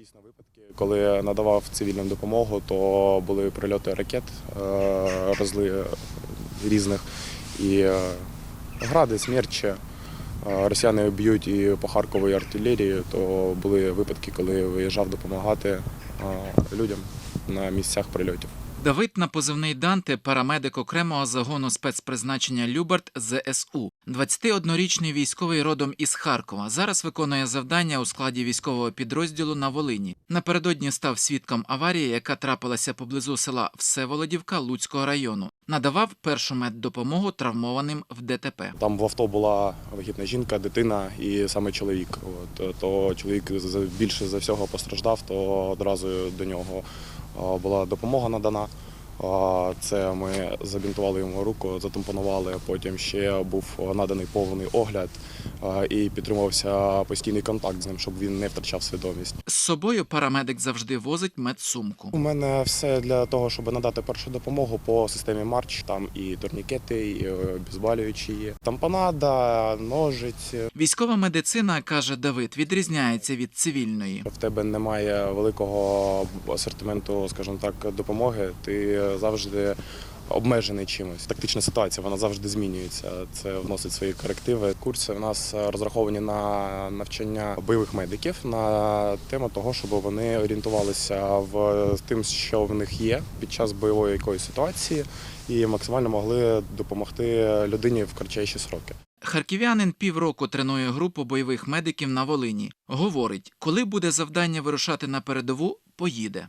дійсно випадки, коли надавав цивільну допомогу, то були прильоти ракет е, розли різних і е, гради, смерчі. Е, Росіяни б'ють і по Харковій артилерії, то були випадки, коли виїжджав допомагати людям на місцях прильотів. Давид на позивний Данте, парамедик окремого загону спецпризначення Любарт ЗСУ. 21-річний військовий родом із Харкова. Зараз виконує завдання у складі військового підрозділу на Волині. Напередодні став свідком аварії, яка трапилася поблизу села Всеволодівка Луцького району. Надавав першу меддопомогу травмованим в ДТП. Там в авто була вагітна жінка, дитина і саме чоловік. От, то чоловік більше за всього постраждав, то одразу до нього була допомога надана. Це ми забінтували йому руку, затампонували. Потім ще був наданий повний огляд і підтримувався постійний контакт з ним, щоб він не втрачав свідомість. З собою парамедик завжди возить медсумку. У мене все для того, щоб надати першу допомогу по системі Марч. Там і турнікети, і е, обезболюючі є. Тампонада, ножиці. Військова медицина, каже Давид, відрізняється від цивільної. В тебе немає великого асортименту, скажімо так, допомоги. Ти завжди обмежений чимось. Тактична ситуація вона завжди змінюється. Це вносить свої корективи. Курси у нас розраховані на навчання бойових медиків на тему того, щоб вони орієнтувалися в тим, що в них є під час бойової якоїсь ситуації, і максимально могли допомогти людині в кратчайші сроки. Харків'янин півроку тренує групу бойових медиків на Волині. Говорить, коли буде завдання вирушати на передову, поїде.